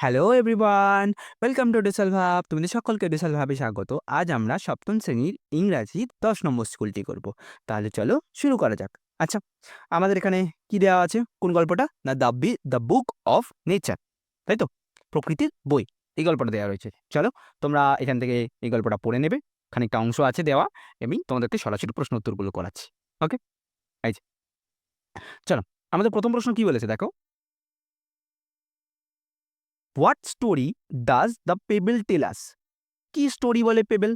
Hello everyone welcome to ডিসাল ভাব তোমাদের সকলকে ডিসাল ভাবে স্বাগত। আজ আমরা সপ্তম শ্রেণির ইংরাজি দশ নম্বর স্কুলটি করব। তাহলে চলো শুরু করা যাক। আচ্ছা আমাদের এখানে কি দেওয়া আছে? কোন গল্পটা? না the B the book of nature তাই তো? প্রকৃতির বই। এই গল্পটা দেওয়া রয়েছে। চলো, তোমরা এখান থেকে এই গল্পটা পড়ে নেবে। খানিকটা অংশ আছে দেওয়া। আমি তোমাদেরকে সরাসরি প্রশ্ন উত্তরগুলো করাচ্ছি। ওকে এই চলো, আমাদের প্রথম প্রশ্ন কি বলেছে দেখো? What story does the pebble tell us কি স্টোরি বলে পেবেল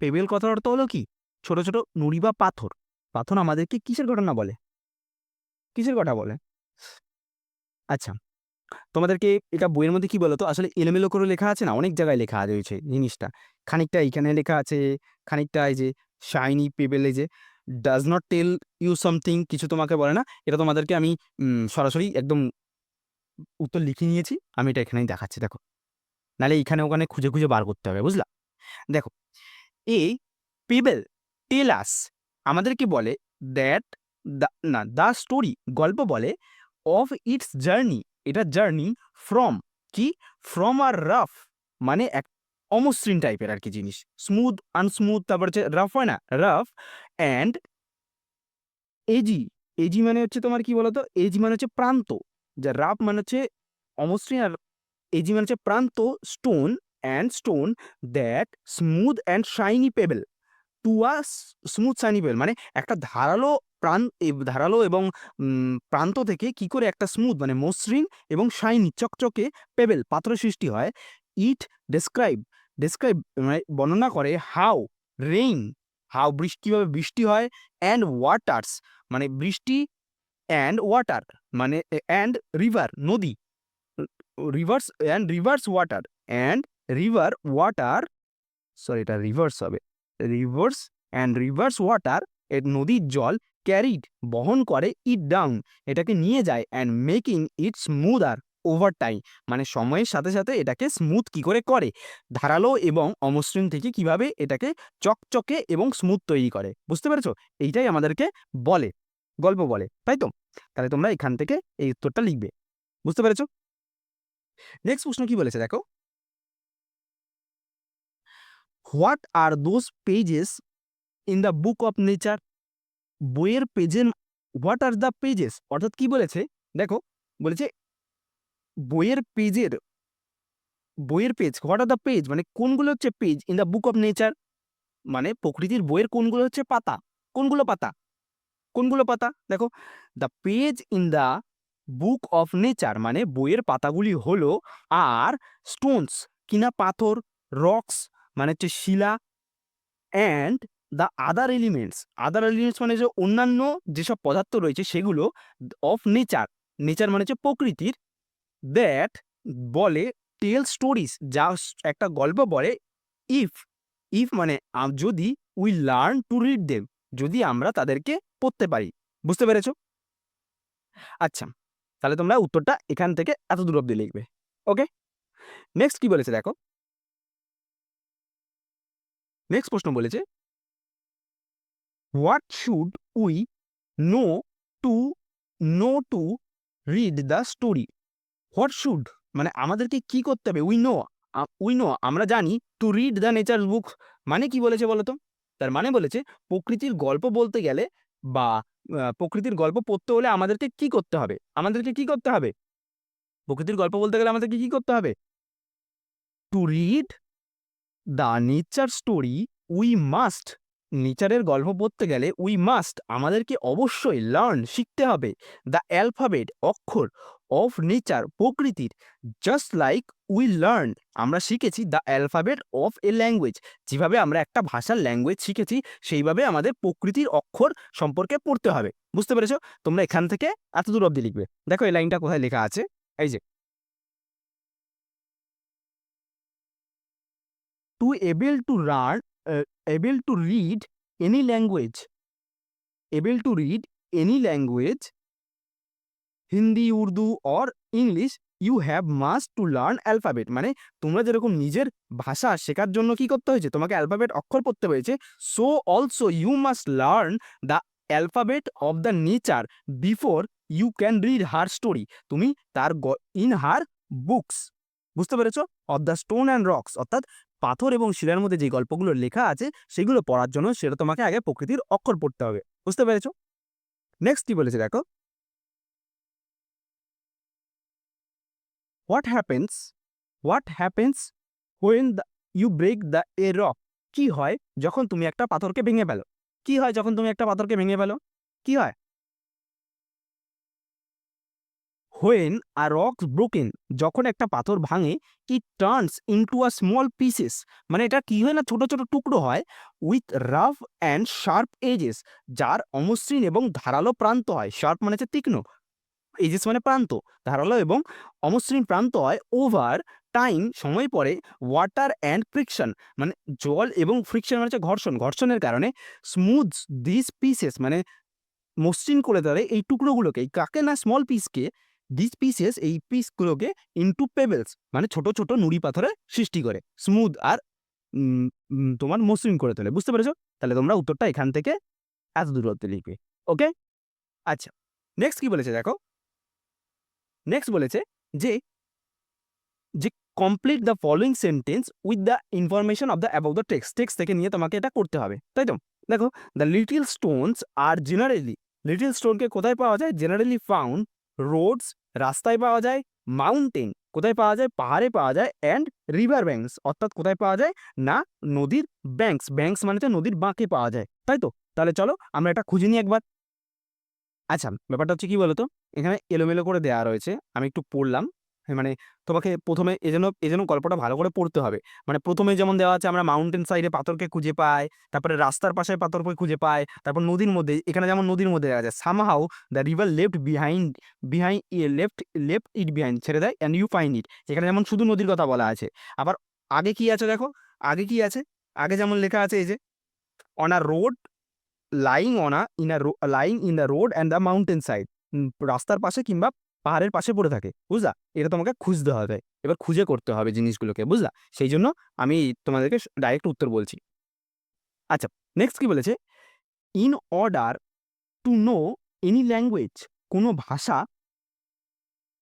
পেবেল কথার অর্থ হলো কি? ছোট ছোট নুড়ি বা পাথর। পাথর আমাদেরকে কিসের ঘটনা বলে? কিসের কথা বলে? আচ্ছা তোমাদেরকে এটা বইয়ের মধ্যে কি বলতো আসলে এলোমেলো করে লেখা আছে না? অনেক জায়গায় লেখা রয়েছে জিনিসটা। খানিকটা এইখানে লেখা আছে, খানিকটা এই যে শাইনি পেবেল যে does not tell you something কিছু তোমাকে বলে না? এটা তোমাদেরকে আমি সরাসরি একদম উত্তর লিখে নিয়েছি, আমি এটা এখানেই দেখাচ্ছি, দেখো। নাহলে এখানে ওখানে খুঁজে খুঁজে বার করতে হবে, বুঝলা? দেখো, এ পিবেল টেলাস আমাদেরকে বলে? দ্যাট না দ্য স্টোরি গল্প বলে অফ ইটস জার্নি এটা জার্নি ফ্রম কি? ফ্রম আর রাফ মানে এক অমসৃণ টাইপের আর কি জিনিস। স্মুথ আনস্মুথ তারপর হচ্ছে রাফ হয় না? রাফ অ্যান্ড এজি এজি মানে হচ্ছে তোমার কি বলতো? এজি মানে হচ্ছে প্রান্ত। যা রাফ মানে হচ্ছে অমসৃণ আর এজি মানে হচ্ছে প্রান্ত stone and stone that smooth and shiny pebble to a smooth shiny pebble মানে একটা ধারালো প্রাণ ধারালো এবং প্রান্ত থেকে কি করে একটা স্মুথ মানে মসৃণ এবং শাইনি চকচকে পেবেল পাত্র সৃষ্টি হয়। ইট ডেসক্রাইব ডেসক্রাইব মানে বর্ণনা করে হাউ রেইন হাউ বৃষ্টি, কীভাবে বৃষ্টি হয় অ্যান্ড ওয়াটার্স মানে বৃষ্টি অ্যান্ড ওয়াটার মানে অ্যান্ড রিভার নদী। Rivers and rivers water and river water sorry এটা রিভার্স হবে। রিভার্স অ্যান্ড রিভার্স ওয়াটার এর নদীর জল ক্যারিড বহন করে ইট ডাউন এটাকে নিয়ে যায় and making it smoother over time মানে সময়ের সাথে সাথে এটাকে স্মুথ কি করে করে? ধারালো এবং অমসৃণ থেকে কীভাবে এটাকে চকচকে এবং স্মুথ তৈরি করে? বুঝতে পেরেছ? এইটাই আমাদেরকে বলে। গল্প বলে, তাই তো? তাহলে তোমরা এখান থেকে এই উত্তরটা লিখবে। বুঝতে পেরেছ? নেক্সট প্রশ্ন কি বলেছে দেখো? What are those pages in the book of nature বইয়ের পেজের হোয়াট আর দ্য পেজেস অর্থাৎ কি বলেছে? দেখো, বলেছে বইয়ের পেজের, বইয়ের page what are the page মানে কোনগুলো হচ্ছে page in the book of nature মানে প্রকৃতির বইয়ের কোনগুলো হচ্ছে পাতা? কোনগুলো পাতা? কোনগুলো পাতা? দেখো the page in the book of nature মানে বইয়ের পাতাগুলি হলো আর স্টোনস কিনা পাথর রক্স মানে হচ্ছে শিলা and the other elements other elements মানে যে অন্যান্য যেসব পদার্থ রয়েছে সেগুলো অফ নেচার নেচার মানে হচ্ছে প্রকৃতির। দ্যাট বলে টেল স্টোরিজ যা একটা গল্প বলে ইফ ইফ মানে যদি we learn to read them যদি আমরা তাদেরকে পড়তে পারি। বুঝতে পেরেছ? আচ্ছা তাহলে তোমরা উত্তরটা এখান থেকে এত দূর অব্দি লিখবে। ওকে? নেক্সট কি বলেছে দেখো? নেক্সট প্রশ্ন বলেছে what should we know to know to read the story what should মানে আমাদেরকে কি করতে হবে? উই নো উই নো আমরা জানি to read the nature book মানে কি বলেছে বলতো তার মানে বলেছে, প্রকৃতির গল্প বলতে গেলে বা প্রকৃতির গল্প পড়তে হলে আমাদেরকে কি করতে হবে? আমাদেরকে কি করতে হবে? প্রকৃতির গল্প বলতে গেলে আমাদেরকে কি করতে হবে? To read the nature story we must নেচারের গল্প পড়তে গেলে উই মাস্ট আমাদেরকে অবশ্যই লার্ন শিখতে হবে। দ্য অ্যালফাবেট অক্ষর অফ নেচার প্রকৃতির। জাস্ট লাইক উই লার্ন আমরা শিখেছি the alphabet of a language যেভাবে আমরা একটা ভাষার ল্যাঙ্গুয়েজ শিখেছি, সেইভাবে আমাদের প্রকৃতির অক্ষর সম্পর্কে পড়তে হবে। বুঝতে পেরেছ? তোমরা এখান থেকে এত দূর অব্দি লিখবে। দেখো এই লাইনটা কোথায় লেখা আছে? এই যে। To able to run able to read any language able to read any language Hindi, Urdu or English you have must to learn alphabet মানে তোমরা যেরকম নিজের ভাষা শেখার জন্য কি করতে হয়েছে? তোমাকে অ্যালফাবেট অক্ষর পড়তে হয়েছে। So also you must learn the alphabet of the nature before you can read her story তুমি তার ইন হার বুকস বুঝতে পেরেছ? Of the stone and rocks অর্থাৎ পাথর এবং শিলার মধ্যে যে গল্পগুলো লেখা আছে, সেগুলো পড়ার জন্য সেটা তোমাকে আগে প্রকৃতির অক্ষর পড়তে হবে। বুঝতে পেরেছ? নেক্সট কি বলেছে দেখো? What happens what happens when the you break the a rock কি হয় যখন তুমি একটা পাথরকে ভেঙে ফেলো? কি হয় যখন তুমি একটা পাথরকে ভেঙে ফেলো? কি হয়? হোয়েন আর রক্স ব্রোকেন যখন একটা পাথর ভাঙে it turns into a small pieces মানে এটা কি হয় না? ছোট ছোট টুকরো হয় with rough and sharp edges যার অমসৃণ এবং ধারালো প্রান্ত হয়। শার্প মানে হচ্ছে তীক্ষ্ণ। এজেস মানে প্রান্ত, ধারালো এবং অমসৃণ প্রান্ত হয় ওভার টাইম সময় পরে ওয়াটার অ্যান্ড ফ্রিকশন মানে জল এবং ফ্রিকশন মানে হচ্ছে ঘর্ষণ। ঘর্ষণের কারণে স্মুথ দিস পিসেস মানে মসৃণ করে দেয় এই টুকরোগুলোকে কাকে না স্মল পিসকে দিস পিসেস এই পিসগুলোকে ইনটু পেবেলস মানে ছোট ছোট নুড়ি পাথরের সৃষ্টি করে স্মুথ আর তোমার মসৃণ করে তোলে। বুঝতে পেরেছ? তাহলে তোমরা উত্তরটা এখান থেকে এত দূরত্বে লিখবে ওকে আচ্ছা নেক্সট কি বলেছে দেখো? নেক্সট বলেছে যে যে complete the following sentence with the information of the about the text text থেকে নিয়ে তোমাকে এটা করতে হবে, তাই তো? দেখো the little stones are generally little স্টোনকে কোথায় পাওয়া যায়? জেনারেলি ফাউন্ড রোডস রাস্তায় পাওয়া যায় মাউন্টেন কোথায় পাওয়া যায়? পাহাড়ে পাওয়া যায় অ্যান্ড রিভার ব্যাঙ্কস অর্থাৎ কোথায় পাওয়া যায়? না, নদীর ব্যাঙ্কস ব্যাঙ্কস মানে হচ্ছে নদীর বাঁকে পাওয়া যায়, তাই তো? তাহলে চলো আমরা এটা খুঁজে নিই একবার। আচ্ছা ব্যাপারটা হচ্ছে কি বলতো? এখানে এলোমেলো করে দেওয়া রয়েছে আমি একটু পড়লাম। হ্যাঁ, মানে তোমাকে প্রথমে এজন্য এজন্য গল্পটা ভালো করে পড়তে হবে। মানে প্রথমে যেমন দেওয়া আছে আমরা মাউন্টেন সাইডে পাথরকে খুঁজে পাই তারপরে রাস্তার পাশে পাথরকে খুঁজে পাই তারপর নদীর মধ্যে এখানে যেমন নদীর মধ্যে দেখা যায় somehow the river left behind behind left left it behind ছেড়ে দেয় অ্যান্ড ইউ ফাইন ইট এখানে যেমন শুধু নদীর কথা বলা আছে। আবার আগে কি আছে দেখো? আগে কি আছে? আগে যেমন লেখা আছে এই যে on a road lying on in a lying in the road and the mountain side রাস্তার পাশে কিংবা পাহাড়ের পাশে পড়ে থাকে, বুঝলা? এটা তোমাকে খুঁজতে হবে, এবার খুঁজে করতে হবে জিনিসগুলোকে, বুঝলা? সেই জন্য আমি তোমাদেরকে ডাইরেক্ট উত্তর বলছি। আচ্ছা নেক্সট কি বলেছে? In order to know any language কোনো ভাষা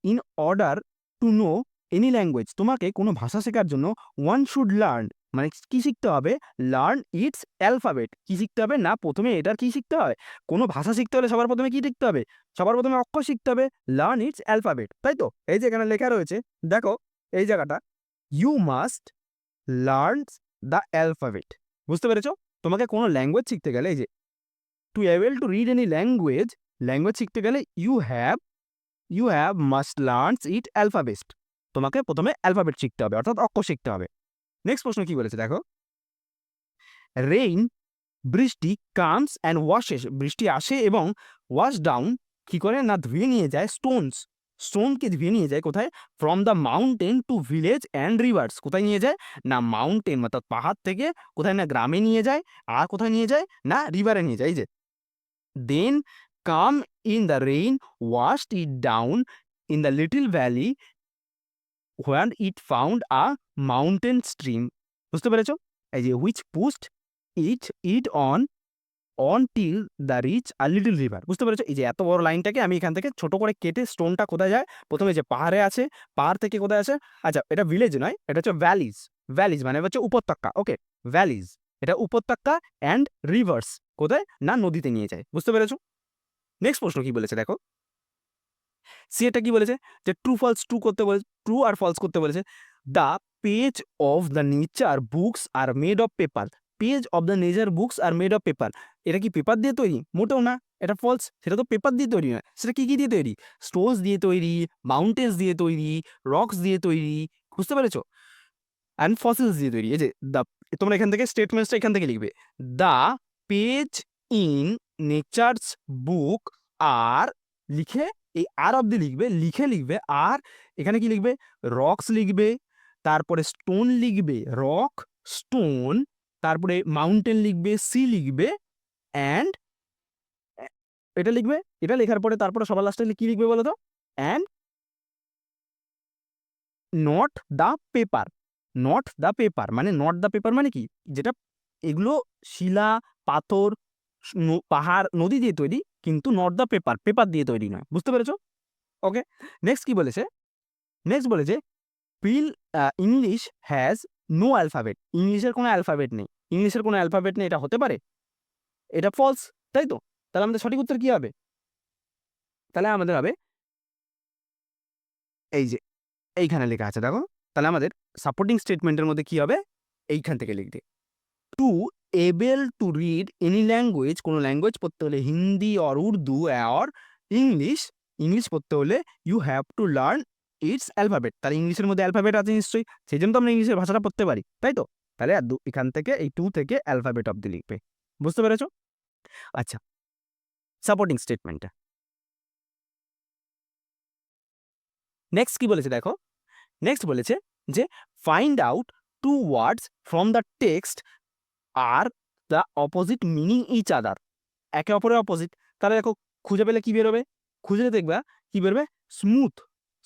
in order to know any language তোমাকে কোনো ভাষা শেখার জন্য ওয়ান শুড লার্ন মানে কী শিখতে হবে? লার্ন ইটস অ্যালফাবেট কি শিখতে হবে? না, প্রথমে এটার কি শিখতে হবে কোনো ভাষা শিখতে হলে সবার প্রথমে কী শিখতে হবে? সবার প্রথমে অক্ষর শিখতে হবে। লার্ন ইটস অ্যালফাবেট তাই তো? এই যে এখানে লেখা রয়েছে, দেখো এই জায়গাটা। You must learn the alphabet বুঝতে পেরেছ? তোমাকে কোনো ল্যাঙ্গুয়েজ শিখতে গেলে, এই যে to able to read any language language শিখতে গেলে you have you have must learns it alphabet তোমাকে প্রথমে অ্যালফাবেট শিখতে হবে, অর্থাৎ অক্ষর শিখতে হবে। নেক্সট প্রশ্ন কি বলেছে দেখো? রেইন বৃষ্টি কামস অ্যান্ড ওয়াশেস বৃষ্টি আসে এবং ওয়াশ ডাউন কি করে? না ধুয়ে নিয়ে যায় স্টোনস স্টোনকে ধুয়ে নিয়ে যায় কোথায়? From the mountain to village and rivers কোথায় নিয়ে যায়? না মাউন্টেন অর্থাৎ পাহাড় থেকে কোথায় না গ্রামে নিয়ে যায়, আর কোথায় নিয়ে যায়? না রিভারে নিয়ে যায় যে। Then come in the rain wash it down in the little valley where it found a mountain stream বুঝতে পেরেছ? এই যে which pushed it it on on till the reach a little river বুঝতে পেরেছ? এই যে এত বড় লাইনটাকে আমি এখান থেকে ছোট করে কেটে স্টোনটা কোথায় যায়? প্রথমে যে পাহাড়ে আছে, পাহাড় থেকে কোথায় আছে? আচ্ছা এটা ভিলেজ নয়, এটা হচ্ছে ভ্যালিজ ভ্যালিজ মানে হচ্ছে উপত্যকা ওকে ভ্যালিজ এটা উপত্যকা অ্যান্ড রিভার্স কোথায়? না নদীতে নিয়ে যায়, বুঝতে পেরেছ? নেক্সট প্রশ্ন কি বলেছে দেখো? সি এটা কি বলেছে? যে ট্রু ফলস ট্রু করতে বলেছে ট্রু আর ফলস করতে বলেছে। The page of the nature books are made of paper page of the nature books are made of paper এটা কি পেপার দিয়ে তৈরি? মোটেও না। এটা ফলস সেটা তো পেপার দিয়ে তৈরি নয়। সেটা কি কি দিয়ে তৈরি? স্টোনস দিয়ে তৈরি মাউন্টেন্স দিয়ে তৈরি রক্স দিয়ে তৈরি। বুঝতে পেরেছ? অ্যান্ড ফসিলস দিয়ে তৈরি। এই যে দ্য তোমরা এখান থেকে স্টেটমেন্টসটা এখান থেকে লিখবে। The page in nature's book are লিখে এই আর অব্দি লিখবে, লিখে লিখবে, আর এখানে কি লিখবে? রক্স লিখবে, তারপরে স্টোন লিখবে, রক, স্টোন, তারপরে মাউন্টেন লিখবে, সি লিখবে, অ্যান্ড এটা লিখবে, এটা লেখার পরে তারপরে সবার লাস্টে কি লিখবে বলো তো and not the paper, not the paper মানে নট দ্য পেপার মানে কি? যেটা এগুলো শিলা, পাথর পাহাড়, নদী দিয়ে তৈরি কিন্তু নট দ্য পেপার, পেপার দিয়ে তৈরি নয়। বুঝতে পেরেছ? ওকে। নেক্সট কি বলেছে? নেক্সট বলেছে peel English has no alphabet. ইংলিশের কোনো অ্যালফাবেট নেই। ইংলিশের কোনো অ্যালফাবেট নেই এটা হতে পারে? এটা ফলস, তাই তো? তাহলে আমাদের সঠিক উত্তর কী হবে? তাহলে আমাদের হবে এই যে এইখানে লেখা আছে দেখো। তাহলে আমাদের সাপোর্টিং স্টেটমেন্টের মধ্যে কী হবে? এইখান থেকে লিখবে। To able to read any language কোনো ল্যাঙ্গুয়েজ পড়তে হলে Hindi or Urdu or English, English পড়তে হলে you have to learn its alphabet. তাহলে ইংলিশের মধ্যে অ্যালফাবেট আছে নিশ্চয়ই। সেজন্য তো আমরা ইংলিশের ভাষাটা পড়তে পারি। তাই তো? তাহলে এখান থেকে এই টু থেকে অ্যালফাবেট অব্দি লিখবে। বুঝতে পেরেছ? আচ্ছা। সাপোর্টিং স্টেটমেন্টটা। নেক্সট কি বলেছে দেখো? নেক্সট বলেছে যে find out two words from the text are the opposite meaning each other. একে অপরের অপোজিট। তাহলে দেখো খুঁজে পেলে কি বেরোবে? খুঁজে দেখবা কি বেরোবে? স্মুথ।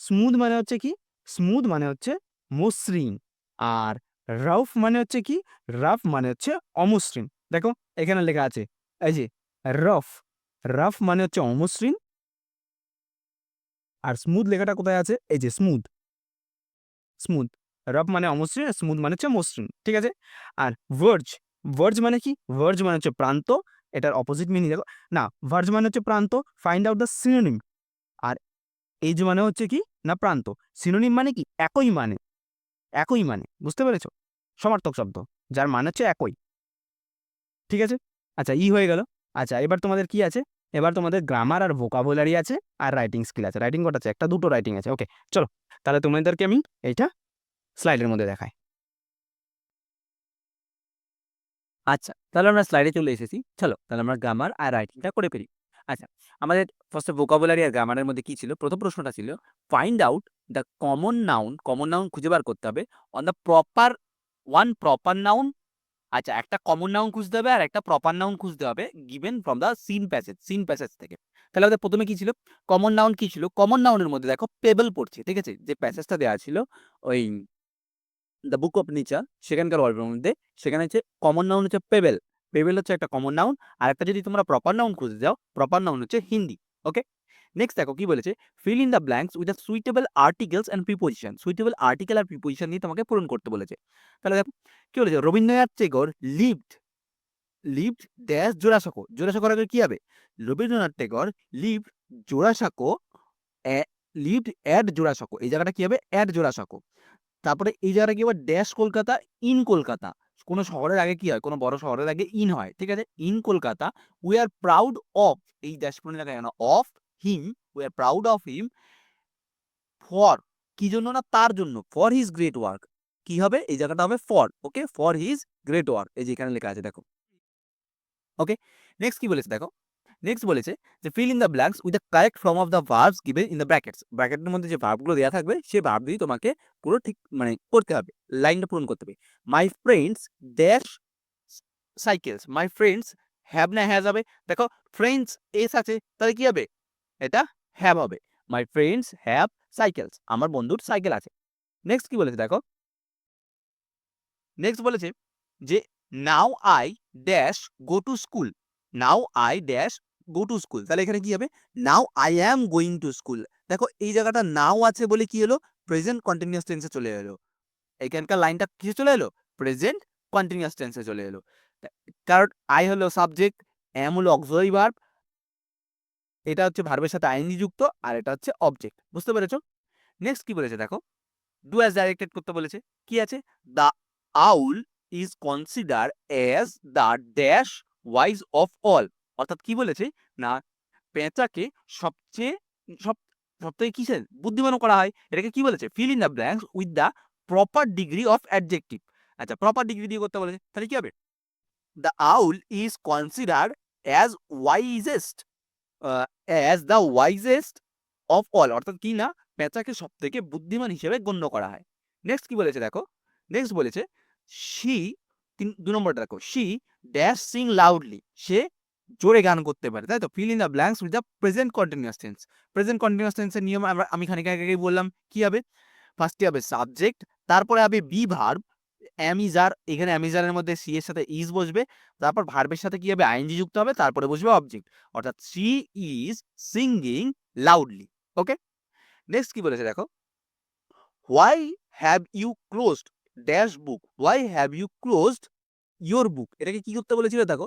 স্মুথ মানে হচ্ছে কি? স্মুথ মানে হচ্ছে মসৃণ। আর রাফ মানে হচ্ছে কি? রাফ মানে হচ্ছে অমসৃণ। দেখো এখানে লেখা আছে এই যে রাফ। রাফ মানে হচ্ছে অমসৃণ। আর স্মুথ লেখাটা কোথায় আছে? এই যে স্মুথ। স্মুথ। রাফ মানে অমসৃণ, স্মুথ মানে হচ্ছে মসৃণ। ঠিক আছে? আর ভার্জ, ভার্জ মানে কি? ভার্জ মানে হচ্ছে প্রান্ত। এটার অপোজিট মিনিং দেখো না ভার্জ মানে হচ্ছে প্রান্ত। Find out the synonym. R edge মানে হচ্ছে কি? না প্রান্ত। সিনোনিম মানে কি? একই মানে। একই মানে। বুঝতে পেরেছ? সমার্থক শব্দ। যার মানে হচ্ছে একই। ঠিক আছে? আচ্ছা ই হয়ে গেল। আচ্ছা এবার তোমাদের কি আছে? এবার তোমাদের গ্রামার আর ভোকাবুলারি আছে আর রাইটিং স্কিল আছে। রাইটিং কটা আছে? একটা, দুটো রাইটিং আছে। ওকে চলো। তাহলে তোমাদেরকে আমি এইটা স্লাইডের মধ্যে দেখাই। আচ্ছা, তাহলে আমরা স্লাইডে চলে এসেছি। চলো তাহলে আমরা গ্রামার আর রাইটিংটা করে ফেলি। আচ্ছা, আমাদের ফার্স্ট ভোকাবুলারি আর গ্রামারের মধ্যে কি ছিল? প্রথম প্রশ্নটা ছিল find out the common noun, common noun খুঁজে বার করতে হবে on the proper one proper noun আচ্ছা একটা কমন নাউন খুঁজতে হবে আর একটা প্রপার নাউন খুঁজতে হবে given from the seen passage, seen passage থেকে। তাহলে আমাদের প্রথমে কি ছিল? কমন নাউন কি ছিল? কমন নাউনের মধ্যে দেখো পেবল পড়ছে। ঠিক আছে? যে প্যাসেজটা দেওয়া ছিল ওই দ্য বুক অফ নেচার সেখানকার গল্পের মধ্যে সেখানে হচ্ছে কমন নাউন হচ্ছে পেবেল। পেবেল হচ্ছে একটা কমন নাউন। আর একটা যদি তোমরা প্রপার নাউন খুঁজে যাও, প্রপার নাউন হচ্ছে হিন্দি। ওকে? নেক্সট দেখো কি বলেছে? Fill in the blanks with the suitable articles and preposition. Suitable article R preposition নিয়ে তোমাকে পূরণ করতে বলেছে। তাহলে দেখো কি বলেছে? Rabindranath Tagore lived lived dash Jorasanko. জোড়াসাঁকোর আগে কি হবে? Rabindranath Tagore lived Jorasanko uh lived at Jorasanko. এই জায়গাটা কি হবে? অ্যাট জোড়াসাঁকো। তারপরে এই জায়গাটা কি হবে? Dash Kolkata, in Kolkata. কোন শহরের আগে কি হয়? কোন বড় শহরের আগে ইন হয়। ঠিক আছে? In Kolkata we are proud of এই ড্যাশ পূরণ লেখা কেন? Of him we are proud of him for কি জন্য না তার জন্য ফর হিজ গ্রেট ওয়ার্ক। কি হবে? এই জায়গাটা হবে for. Okay? For his great work. এই যে এখানে লেখা আছে দেখো। ওকে? নেক্সট কি বলেছে দেখো? নেক্সট বলেছে যে fill in the blanks with the correct form of the verbs given in the brackets. ব্র্যাকেটের মধ্যে যে ভার্বগুলো দেওয়া থাকবে সেই ভার্ব দিয়েই তোমাকে পুরো ঠিক মানে করতে হবে। লাইনটা পূরণ করতে হবে। My friends dash cycles. My friends have না হ্যাজ হবে? দেখো ফ্রেন্ডস এস আছে, তাহলে কি হবে? এটা হ্যাভ হবে। My friends have cycles. আমার বন্ধুর সাইকেল আছে। নেক্সট কি বলেছে দেখো? নেক্সট বলেছে যে now I dash go to school. Now I dash go to school. তাহলে এখানে কি হবে? Now I am going to school. দেখো এই জায়গাটা নাও আছে বলে কি হলো? প্রেজেন্ট কন্টিনিউয়াস টেন্সে চলে এলো। এখানকার লাইনটা কিসে চলে এলো? প্রেজেন্ট কন্টিনিউয়াস টেন্সে চলে এলো। কারণ আই হলো সাবজেক্ট, অ্যাম হলো অক্সিলারি ভার্ব। এটা হচ্ছে ভার্বের সাথে আইএনজি যুক্ত আর এটা হচ্ছে অবজেক্ট। বুঝতে পেরেছ? নেক্সট কি বলেছে দেখো? ডু অ্যাজ ডাইরেক্টেড করতে বলেছে। কি আছে? The owl is consider as the dash wise of all. অর্থাৎ কি বলেছে? না, পেঁচাকে সবচেয়ে, সব, সবথেকে কিসের? বুদ্ধিমানও করা হয়। এটাকে কি বলেছে? Fill in the blanks with the proper degree of adjective. আচ্ছা প্রপার ডিগ্রি দিয়ে করতে বলেছে। তাহলে কি হবে? The owl is consider as wisest as the wisest of all. অর্থাৎ কি না পেঁচাকে সবথেকে বুদ্ধিমান হিসেবে গণ্য করা হয়। নেক্সট কি বলেছে দেখো? নেক্সট বলেছে শি তিন ২ নম্বরটা দেখো। She dash sing loudly. সে জোরে গান করতে পারে। তাই তো? Fill in the blanks with the present continuous tense. Present continuous টেন্সের নিয়ম আমরা আমি খানিক আগেই বললাম। কি হবে? ফার্স্টে হবে সাবজেক্ট, তারপরে হবে বি ভার্ব, অ্যামিজার এখানে অ্যামিজারের মধ্যে সি এর সাথে ইজ বসবে তারপর ভার্বের সাথে কি হবে আইএনজি যুক্ত হবে তারপরে বসবে অবজেক্ট অর্থাৎ she is singing loudly okay next কি বলেছে দেখো why have you closed dash book why have you closed your book এটাকে কি করতে বলেছিল দেখো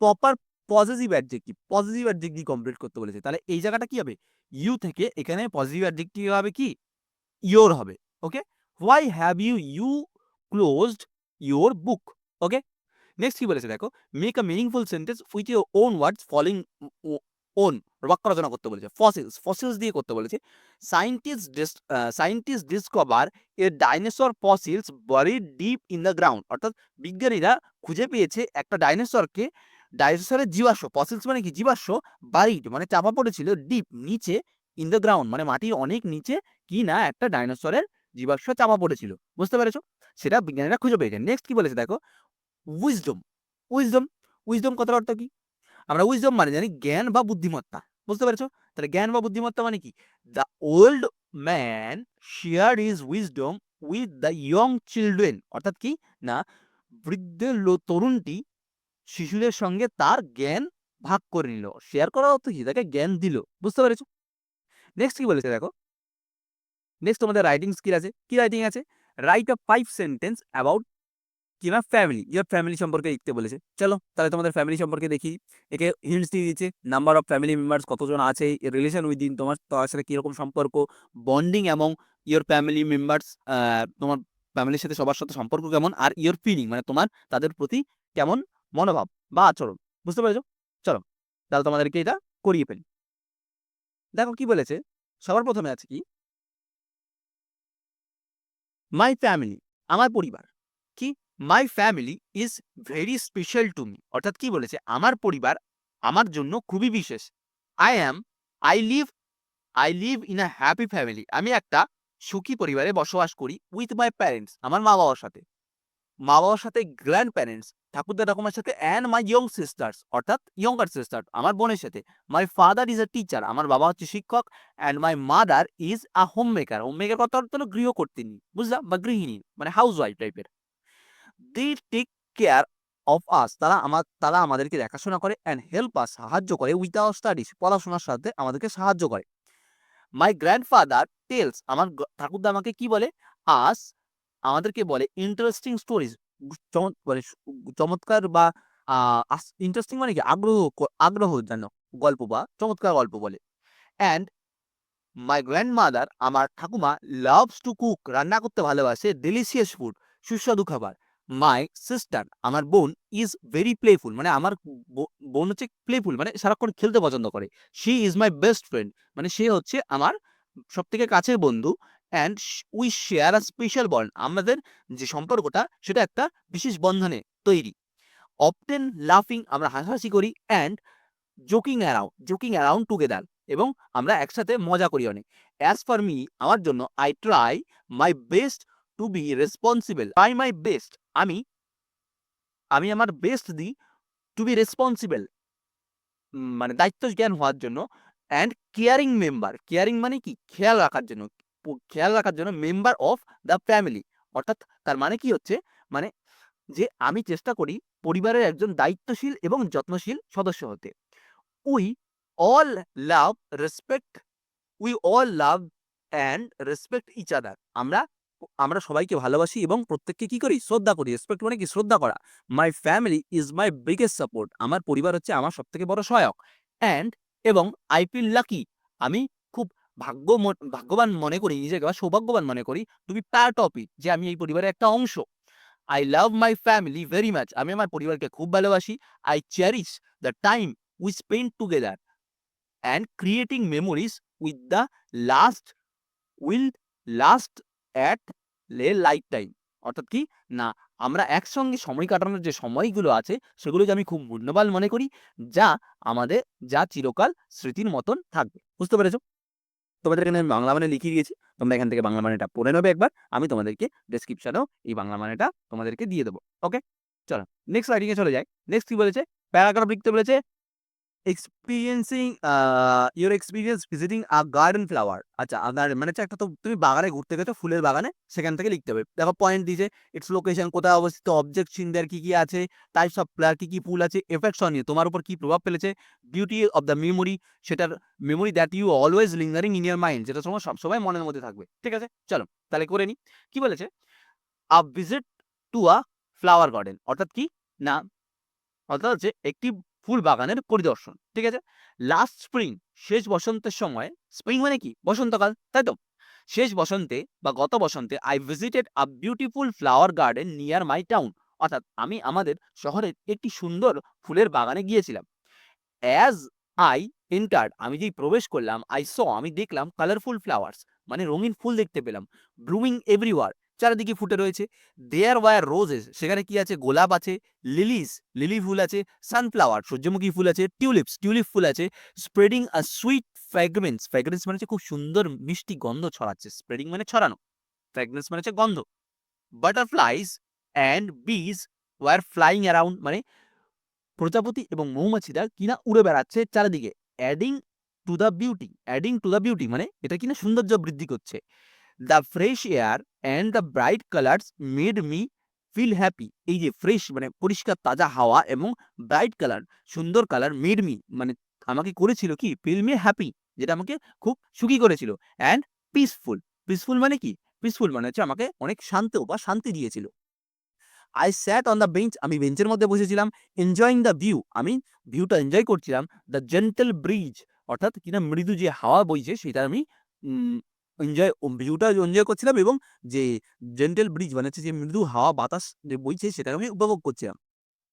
proper positive adjective positive adjective complete করতে বলেছে। তাহলে এই জায়গাটা কি হবে? ইউ থেকে এখানে পজিটিভ অ্যাডজেক্টিভ হবে কি? ইয়োর হবে okay why have you you closed your book okay next কি বলেছে দেখো? Make a meaningful sentence with your own words following own বাক্য রচনা করতে বলেছে। ফসিলস ফসিলস দিয়ে করতে বলেছে। Scientist scientist discover a dinosaur fossils buried deep in the ground অর্থাৎ বিজ্ঞানীরা খুঁজে পেয়েছে একটা ডাইনোসরকে ডাইনোসরের জীবাশ্ম, ফসিলস মানে কি? জীবাশ্ম বারিড মানে চাপা পড়েছিল ডিপ নিচে ইন দ্য গ্রাউন্ড মানে মাটির অনেক নিচে কি না একটা ডাইনোসরের জীবাশ্ম চাপা পড়েছিল। বুঝতে পেরেছ? সেটা বিজ্ঞানীরা খুঁজে পেয়েছে। নেক্সট কি বলেছে দেখো? উইজডম উইজডম উইজডম কথার অর্থ কি? আমরা উইজডম মানে জানি জ্ঞান বা বুদ্ধিমত্তা। বুঝতে পেরেছ? তাহলে জ্ঞান বা বুদ্ধিমত্তা মানে কি? The old man share is wisdom with the young children অর্থাৎ কি? না বৃদ্ধ লো- তরুণটি শিশুদের সঙ্গে তার জ্ঞান ভাগ করে নিল। শেয়ার করার অর্থ কি তাকে জ্ঞান দিল। বুঝতে পেরেছ? নেক্সট কি বলেছে দেখো? নেক্সট তোমাদের রাইটিং স্কিল আছে। কি রাইটিং আছে? Write a five sentence about কি না ফ্যামিলি ইয়ার ফ্যামিলি সম্পর্কে লিখতে বলেছে। চলো, তাহলে তোমাদের ফ্যামিলি সম্পর্কে দেখি। একে হিন্টস দিয়ে দিচ্ছে। নাম্বার অফ ফ্যামিলি মেম্বার্স কতজন আছে? রিলেশন উইদিন তোমার তার সাথে কীরকম সম্পর্ক? Bonding among your family members তোমার ফ্যামিলির সাথে সবার সাথে সম্পর্ক কেমন? আর ইয়োর ফিলিং মানে তোমার, তাদের প্রতি কেমন মনোভাব বা আচরণ, বুঝতে পেরেছ? চলো, তাহলে তোমাদেরকে এটা করিয়ে ফেলি। দেখো কি বলেছে? সবার প্রথমে আছে কি? মাই ফ্যামিলি আমার পরিবার। কি? My family is very special to me অর্থাৎ কি বলেছে? আমার পরিবার আমার জন্য খুবই বিশেষ। I am I live I live in a happy family আমি একটা সুখী পরিবারে বসবাস করি উইথ মাই প্যারেন্টস আমার মা বাবার সাথে। মা বাবার সাথে গ্র্যান্ড প্যারেন্টস ঠাকুরদা ঠাকুমার সাথে অ্যান্ড মাই ইয়ং সিস্টার্স অর্থাৎ ইয়ঙ্গার সিস্টার আমার বোনের সাথে। My father is a teacher আমার বাবা হচ্ছে শিক্ষক and my mother is a home maker home maker কত অর্থ হলো? গৃহকর্তিনী, বুঝলাম? বা গৃহিণী মানে হাউস ওয়াইফ টাইপের they take care of us তারা আমার, তারা আমাদেরকে দেখাশোনা করে অ্যান্ড হেল্প আস সাহায্য করে উইথ আওয়ার স্টাডিজ পড়াশোনার সাথে আমাদেরকে সাহায্য করে। মাই গ্র্যান্ডফাদার টেলস আমার ঠাকুরদা আমাকে কি বলে? আস আমাদেরকে বলে ইন্টারেস্টিং স্টোরিজ মানে চমৎকার বা ইন্টারেস্টিং মানে কি? আগ্রহ আগ্রহ যেন, গল্প বা চমৎকার গল্প বলে। অ্যান্ড মাই গ্র্যান্ড মাদার আমার ঠাকুমা লাভস টু কুক রান্না করতে ভালোবাসে ডেলিশিয়াস ফুড সুস্বাদু খাবার। মাই সিস্টার আমার বোন ইজ ভেরি প্লেফুল মানে আমার বোন হচ্ছে প্লেফুল মানে সারাক্ষণ খেলতে পছন্দ করে। She is my best friend মানে সে হচ্ছে আমার সব থেকে কাছের বন্ধু। And we share a special bond আমাদের যে সম্পর্কটা, সেটা একটা বিশেষ বন্ধনে তৈরি। অপটেন লাফিং আমরা হাসাহাসি করি and joking around joking around together এবং আমরা একসাথে মজা করি অনেক। অ্যাজ ফর মি আমার জন্য I try my best to be responsible try my best আমি আমি আমার বেস্ট দিই টু বি রেসপন্সিবল মানে দায়িত্ব জ্ঞান হওয়ার জন্য অ্যান্ড কেয়ারিং মেম্বার কেয়ারিং মানে কি? খেয়াল রাখার জন্য। খেয়াল রাখার জন্য মেম্বার অফ দ্য ফ্যামিলি অর্থাৎ তার মানে কি হচ্ছে? মানে যে আমি চেষ্টা করি পরিবারের একজন দায়িত্বশীল এবং যত্নশীল সদস্য হতে। We all love respect we all love and respect each other আমরা আমরা সবাইকে ভালোবাসি এবং প্রত্যেককে কি করি? শ্রদ্ধা করি। রেসপেক্ট মানে কি? শ্রদ্ধা করা। My family is my biggest support আমার পরিবার হচ্ছে আমার সব থেকে বড় সহায়ক। অ্যান্ড এবং আই ফিল লাকি আমি ভাগ্য ভাগ্যবান মনে করি, নিজেকে বা সৌভাগ্যবান মনে করি বি পার্ট অফ ইট যে আমি এই পরিবারের একটা অংশ। I love my family very much আমি আমার পরিবারকে খুব ভালোবাসি। I cherish the time we spend together and creating memories with the last will last at লে লাইফ টাইম অর্থাৎ কি? না, আমরা একসঙ্গে সময় কাটানোর যে সময়গুলো আছে, সেগুলোকে আমি খুব মূল্যবান মনে করি, যা আমাদের, যা চিরকাল স্মৃতির মতন থাকবে। বুঝতে পেরেছ? তোমাদের এখানে আমি বাংলা মানে লিখিয়ে দিয়েছি, তোমরা এখান থেকে বাংলা মানেটা পড়ে নেবে একবার, আমি তোমাদেরকে ডেসক্রিপশনেও এই বাংলা মানেটা তোমাদেরকে দিয়ে দেবো ওকে চলো নেক্সট রাইটিংয়ে চলে যাই নেক্সট কি বলেছে? প্যারাগ্রাফ লিখতে বলেছে experiencing your experience visiting a garden flower আচ্ছা আপনার মানে হচ্ছে একটা তো তুমি বাগানে ঘুরতে গেছো ফুলের বাগানে, সেখান থেকে লিখতে হবে। দেখো পয়েন্ট দিয়েছে ইটস লোকেশন কোথায় অবস্থিত অবজেক্ট সিনদের কি কি আছে টাইপস অফ ফ্লাওয়ার কি কি ফুল আছে এফেক্টস ইউ তোমার উপর কি প্রভাব ফেলেছে বিউটি অফ দ্য মেমোরি সেটার memory that you always lingering in your mind যেটা তোমার সবসময় মনের মধ্যে থাকবে। ঠিক আছে? চলো, তাহলে করে নি। কি বলেছে? A visit to a flower garden অর্থাৎ কি? না, অর্থাৎ হচ্ছে একটি ফুল বাগানের পরিদর্শন, ঠিক আছে? লাস্ট স্প্রিং শেষ বসন্তের সময় স্প্রিং মানে কি? বসন্তকাল, তাই তো? শেষ বসন্তে বা গত বসন্তে I visited a beautiful flower garden near my town অর্থাৎ আমি আমাদের শহরের একটি সুন্দর ফুলের বাগানে গিয়েছিলাম। অ্যাজ আই এন্টার্ড আমি যেই প্রবেশ করলাম আই স আমি দেখলাম কালারফুল ফ্লাওয়ার্স মানে রঙিন ফুল দেখতে পেলাম। ব্লুমিং এভরিওয়ার চারিদিকে ফুটে রয়েছে। দেয়ার ওয়ার রোজেস সেখানে কি আছে? গোলাপ আছে লিলিস লিলি ফুল আছে সানফ্লাওয়ার সূর্যমুখী ফুল আছে টিউলিপস টিউলিপ ফুল আছে। Spreading a sweet fragrance fragrance মানে খুব সুন্দর মিষ্টি গন্ধ ছড়াচ্ছে। স্প্রেডিং মানে ছড়ানো। ফ্র্যাগ্রেন্স মানে হচ্ছে গন্ধ। Butterflies and bees were flying around মানে প্রজাপতি এবং মৌমাছিরা কিনা উড়ে বেড়াচ্ছে চারিদিকে। Adding to the beauty adding to the beauty মানে এটা কিনা সৌন্দর্য বৃদ্ধি করছে। The fresh air and the bright colours made me feel happy এই যে ফ্রেশ মানে পরিষ্কার, তাজা হাওয়া এবং ব্রাইট কালার সুন্দর কালার মেড মি মানে আমাকে করেছিল কি? ফিল মি হ্যাপি যেটা আমাকে খুব সুখী করেছিল অ্যান্ড পিসফুল পিসফুল মানে কি? পিসফুল মানে হচ্ছে আমাকে অনেক শান্ত বা শান্তি দিয়েছিল। I sat on the bench আমি বেঞ্চের মধ্যে বসেছিলাম এনজয়িং দ্য ভিউ আমি ভিউটা এনজয় করছিলাম দ্য জেন্টেল ব্রিজ অর্থাৎ কিনা মৃদু যে হাওয়া বইছে, সেটা আমি এনজয় ভিউটা এনজয় করছিলাম এবং যে জেন্টেল ব্রিজ মানে হচ্ছে যে মৃদু হাওয়া বাতাস যে বইছে সেটা আমি উপভোগ করছিলাম।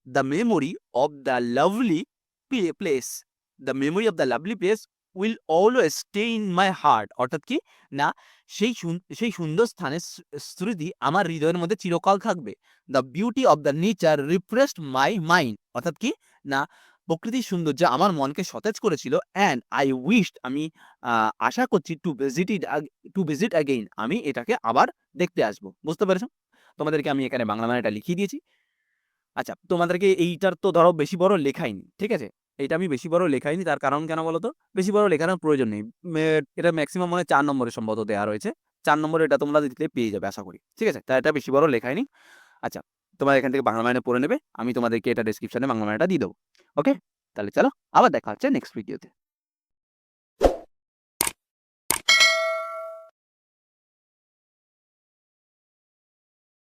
The memory of the lovely place the memory of the lovely place will always stay in my heart অর্থাৎ কি? না, সেই সেই সুন্দর স্থানের স্মৃতি আমার হৃদয়ের মধ্যে চিরকাল থাকবে। The beauty of the nature refreshed my mind অর্থাৎ কি? না প্রকৃতির সৌন্দর্য আমার মনকে সতেজ করেছিল। অ্যান্ড আই উইশড আমি আশা করছি to visit it to visit again আমি এটাকে আবার দেখতে আসব। বুঝতে পেরেছ? তোমাদেরকে আমি এখানে বাংলা মানেটা লিখিয়ে দিয়েছি। আচ্ছা তোমাদেরকে এইটার তো ধরো বেশি বড় লেখাইনি ঠিক আছে? এটা আমি বেশি বড় লেখাইনি তার কারণ কেন বলো তো বেশি বড় লেখানোর প্রয়োজন নেই। এটা ম্যাক্সিমাম মানে চার নম্বরে সম্ভবত দেওয়া রয়েছে। চার নম্বরে এটা তোমরা দিতে পেয়ে যাবে, আশা করি। ঠিক আছে? তাই এটা বেশি বড় লেখাইনি আচ্ছা তোমরা এখান থেকে বাংলা মাইনে পড়ে নেবে, আমি তোমাদেরকে এটা ডিসক্রিপশনে বাংলা মায়নাটা দিয়ে দেবো। ওকে তাহলে চলো, আবার দেখা হচ্ছে নেক্সট ভিডিওতে